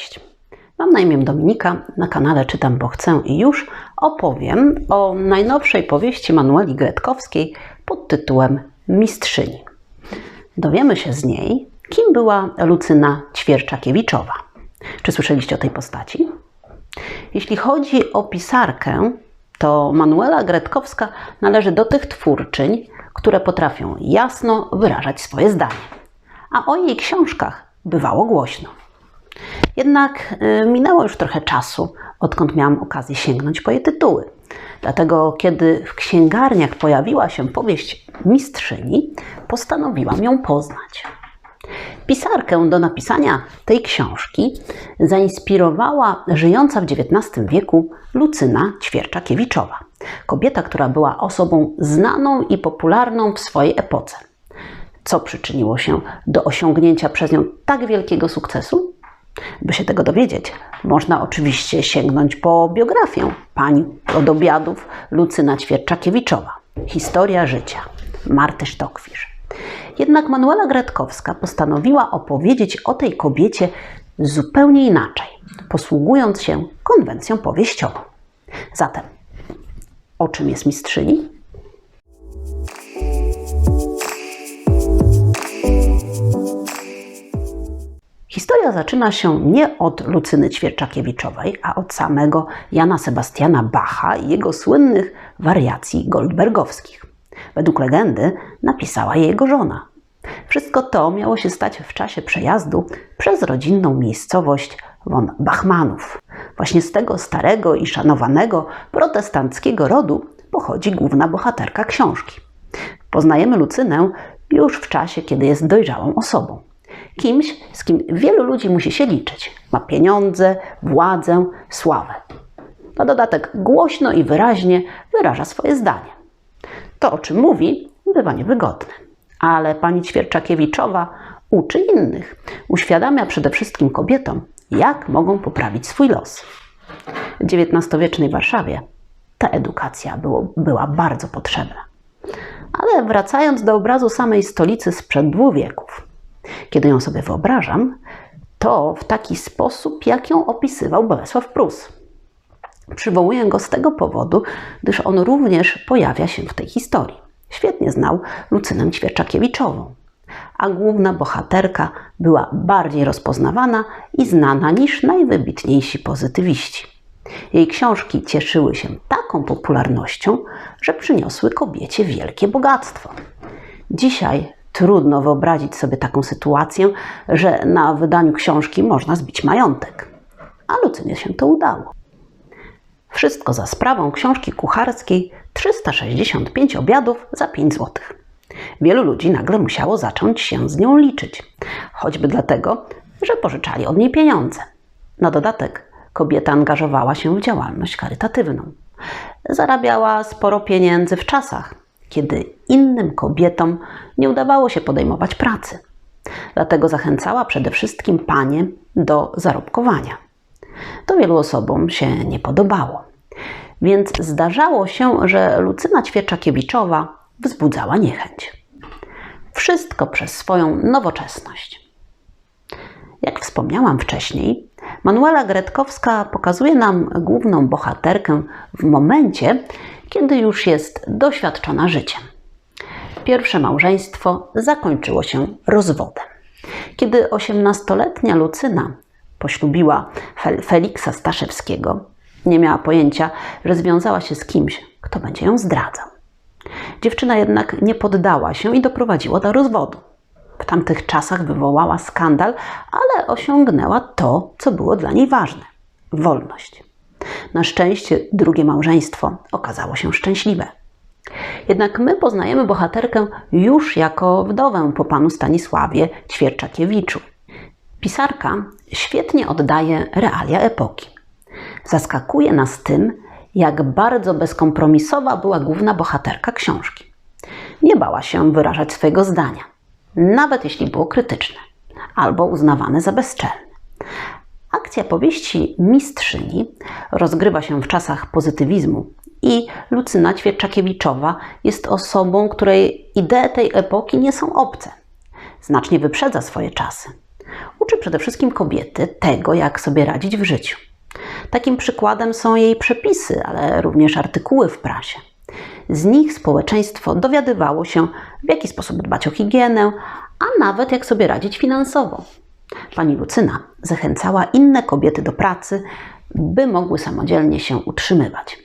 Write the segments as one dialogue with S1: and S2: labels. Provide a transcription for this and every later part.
S1: Cześć. Mam na imię Dominika, na kanale Czytam, bo chcę i już opowiem o najnowszej powieści Manueli Gretkowskiej pod tytułem Mistrzyni. Dowiemy się z niej, kim była Lucyna Ćwierczakiewiczowa. Czy słyszeliście o tej postaci? Jeśli chodzi o pisarkę, to Manuela Gretkowska należy do tych twórczyń, które potrafią jasno wyrażać swoje zdanie. A o jej książkach bywało głośno. Jednak y, minęło już trochę czasu, odkąd miałam okazję sięgnąć po jej tytuły. Dlatego, kiedy w księgarniach pojawiła się powieść Mistrzyni, postanowiłam ją poznać. Pisarkę do napisania tej książki zainspirowała żyjąca w XIX wieku Lucyna Ćwierczakiewiczowa. Kobieta, która była osobą znaną i popularną w swojej epoce. Co przyczyniło się do osiągnięcia przez nią tak wielkiego sukcesu? By się tego dowiedzieć, można oczywiście sięgnąć po biografię pani od obiadów Lucyna Ćwierczakiewiczowa. Historia życia Marty Sztokwisz. Jednak Manuela Gretkowska postanowiła opowiedzieć o tej kobiecie zupełnie inaczej, posługując się konwencją powieściową. Zatem, o czym jest mistrzyni? Historia zaczyna się nie od Lucyny Ćwierczakiewiczowej, a od samego Jana Sebastiana Bacha i jego słynnych wariacji goldbergowskich. Według legendy napisała je jego żona. Wszystko to miało się stać w czasie przejazdu przez rodzinną miejscowość von Bachmanów. Właśnie z tego starego i szanowanego protestanckiego rodu pochodzi główna bohaterka książki. Poznajemy Lucynę już w czasie, kiedy jest dojrzałą osobą. Kimś, z kim wielu ludzi musi się liczyć. Ma pieniądze, władzę, sławę. Na dodatek głośno i wyraźnie wyraża swoje zdanie. To, o czym mówi, bywa niewygodne. Ale pani Ćwierczakiewiczowa uczy innych. Uświadamia przede wszystkim kobietom, jak mogą poprawić swój los. W XIX-wiecznej Warszawie ta edukacja było, była bardzo potrzebna. Ale wracając do obrazu samej stolicy sprzed dwóch wieków, kiedy ją sobie wyobrażam, to w taki sposób, jak ją opisywał Bolesław Prus. Przywołuję go z tego powodu, gdyż on również pojawia się w tej historii. Świetnie znał Lucynę Ćwierczakiewiczową, a główna bohaterka była bardziej rozpoznawana i znana niż najwybitniejsi pozytywiści. Jej książki cieszyły się taką popularnością, że przyniosły kobiecie wielkie bogactwo. Dzisiaj trudno wyobrazić sobie taką sytuację, że na wydaniu książki można zbić majątek. A Lucynie się to udało. Wszystko za sprawą książki kucharskiej 365 obiadów za 5 zł. Wielu ludzi nagle musiało zacząć się z nią liczyć, choćby dlatego, że pożyczali od niej pieniądze. Na dodatek kobieta angażowała się w działalność charytatywną. Zarabiała sporo pieniędzy w czasach, kiedy innym kobietom nie udawało się podejmować pracy. Dlatego zachęcała przede wszystkim panie do zarobkowania. To wielu osobom się nie podobało. Więc zdarzało się, że Lucyna Ćwierczakiewiczowa wzbudzała niechęć. Wszystko przez swoją nowoczesność. Jak wspomniałam wcześniej, Manuela Gretkowska pokazuje nam główną bohaterkę w momencie, kiedy już jest doświadczona życiem. Pierwsze małżeństwo zakończyło się rozwodem. Kiedy 18-letnia Lucyna poślubiła Feliksa Staszewskiego, nie miała pojęcia, że związała się z kimś, kto będzie ją zdradzał. Dziewczyna jednak nie poddała się i doprowadziła do rozwodu. W tamtych czasach wywołała skandal, ale osiągnęła to, co było dla niej ważne wolność. Na szczęście drugie małżeństwo okazało się szczęśliwe. Jednak my poznajemy bohaterkę już jako wdowę po panu Stanisławie Ćwierczakiewiczu. Pisarka świetnie oddaje realia epoki. Zaskakuje nas tym, jak bardzo bezkompromisowa była główna bohaterka książki. Nie bała się wyrażać swojego zdania, nawet jeśli było krytyczne albo uznawane za bezczelne. Akcja powieści Mistrzyni rozgrywa się w czasach pozytywizmu i Lucyna Ćwierczakiewiczowa jest osobą, której idee tej epoki nie są obce. Znacznie wyprzedza swoje czasy. Uczy przede wszystkim kobiety tego, jak sobie radzić w życiu. Takim przykładem są jej przepisy, ale również artykuły w prasie. Z nich społeczeństwo dowiadywało się, w jaki sposób dbać o higienę, a nawet jak sobie radzić finansowo. Pani Lucyna zachęcała inne kobiety do pracy, by mogły samodzielnie się utrzymywać.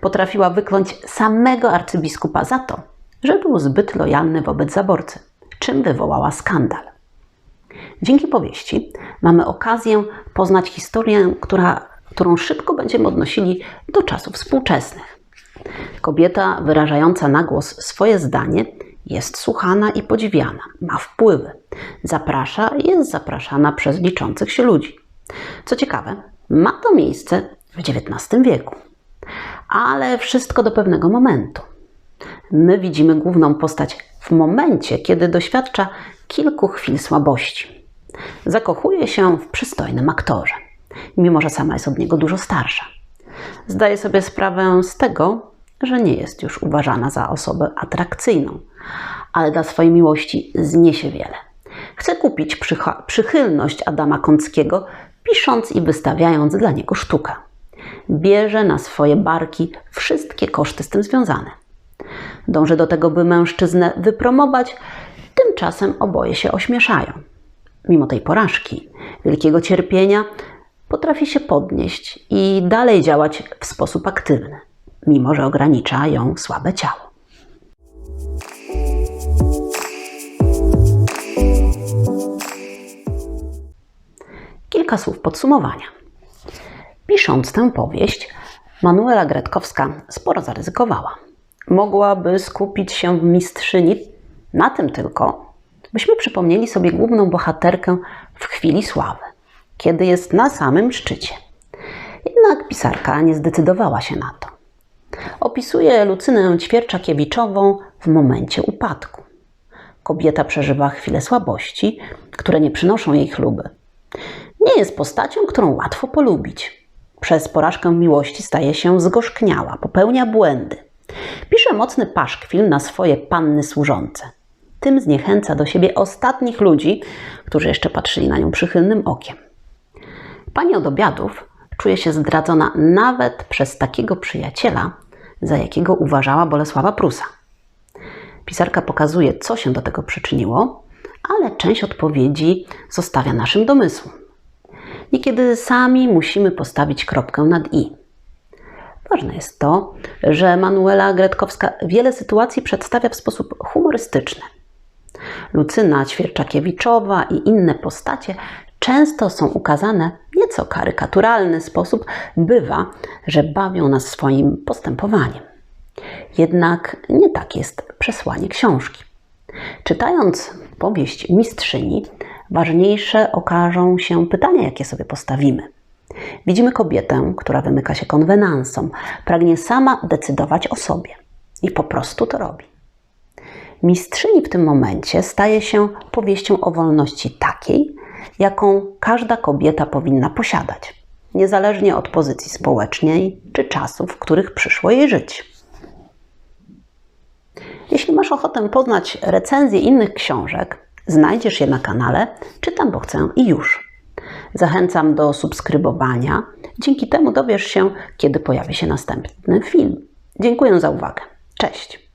S1: Potrafiła wykląć samego arcybiskupa za to, że był zbyt lojalny wobec zaborcy, czym wywołała skandal. Dzięki powieści mamy okazję poznać historię, która, którą szybko będziemy odnosili do czasów współczesnych. Kobieta wyrażająca na głos swoje zdanie jest słuchana i podziwiana, ma wpływy, zaprasza i jest zapraszana przez liczących się ludzi. Co ciekawe, ma to miejsce w XIX wieku, ale wszystko do pewnego momentu. My widzimy główną postać w momencie, kiedy doświadcza kilku chwil słabości. Zakochuje się w przystojnym aktorze, mimo że sama jest od niego dużo starsza. Zdaje sobie sprawę z tego, że nie jest już uważana za osobę atrakcyjną, ale dla swojej miłości zniesie wiele. Chce kupić przychylność Adama Kąckiego, pisząc i wystawiając dla niego sztukę. Bierze na swoje barki wszystkie koszty z tym związane. Dąży do tego, by mężczyznę wypromować, tymczasem oboje się ośmieszają. Mimo tej porażki, wielkiego cierpienia, potrafi się podnieść i dalej działać w sposób aktywny, mimo że ogranicza ją słabe ciało. Kilka słów podsumowania. Pisząc tę powieść, Manuela Gretkowska sporo zaryzykowała. Mogłaby skupić się w mistrzyni na tym tylko, byśmy przypomnieli sobie główną bohaterkę w chwili sławy, kiedy jest na samym szczycie. Jednak pisarka nie zdecydowała się na to. Opisuje Lucynę Ćwierczakiewiczową w momencie upadku. Kobieta przeżywa chwile słabości, które nie przynoszą jej chluby. Nie jest postacią, którą łatwo polubić. Przez porażkę miłości staje się zgorzkniała, popełnia błędy. Pisze mocny paszkwil na swoje panny służące. Tym zniechęca do siebie ostatnich ludzi, którzy jeszcze patrzyli na nią przychylnym okiem. Pani od obiadów czuje się zdradzona nawet przez takiego przyjaciela, za jakiego uważała Bolesława Prusa. Pisarka pokazuje, co się do tego przyczyniło, ale część odpowiedzi zostawia naszym domysłom. Niekiedy sami musimy postawić kropkę nad i. Ważne jest to, że Manuela Gretkowska wiele sytuacji przedstawia w sposób humorystyczny. Lucyna Ćwierczakiewiczowa i inne postacie często są ukazane w nieco karykaturalny sposób. Bywa, że bawią nas swoim postępowaniem. Jednak nie tak jest przesłanie książki. Czytając powieść mistrzyni, ważniejsze okażą się pytania, jakie sobie postawimy. Widzimy kobietę, która wymyka się konwenansom, pragnie sama decydować o sobie i po prostu to robi. Mistrzyni w tym momencie staje się powieścią o wolności takiej, jaką każda kobieta powinna posiadać, niezależnie od pozycji społecznej czy czasów, w których przyszło jej żyć. Jeśli masz ochotę poznać recenzje innych książek, znajdziesz je na kanale Czytam, bo chcę i już. Zachęcam do subskrybowania. Dzięki temu dowiesz się, kiedy pojawi się następny film. Dziękuję za uwagę. Cześć!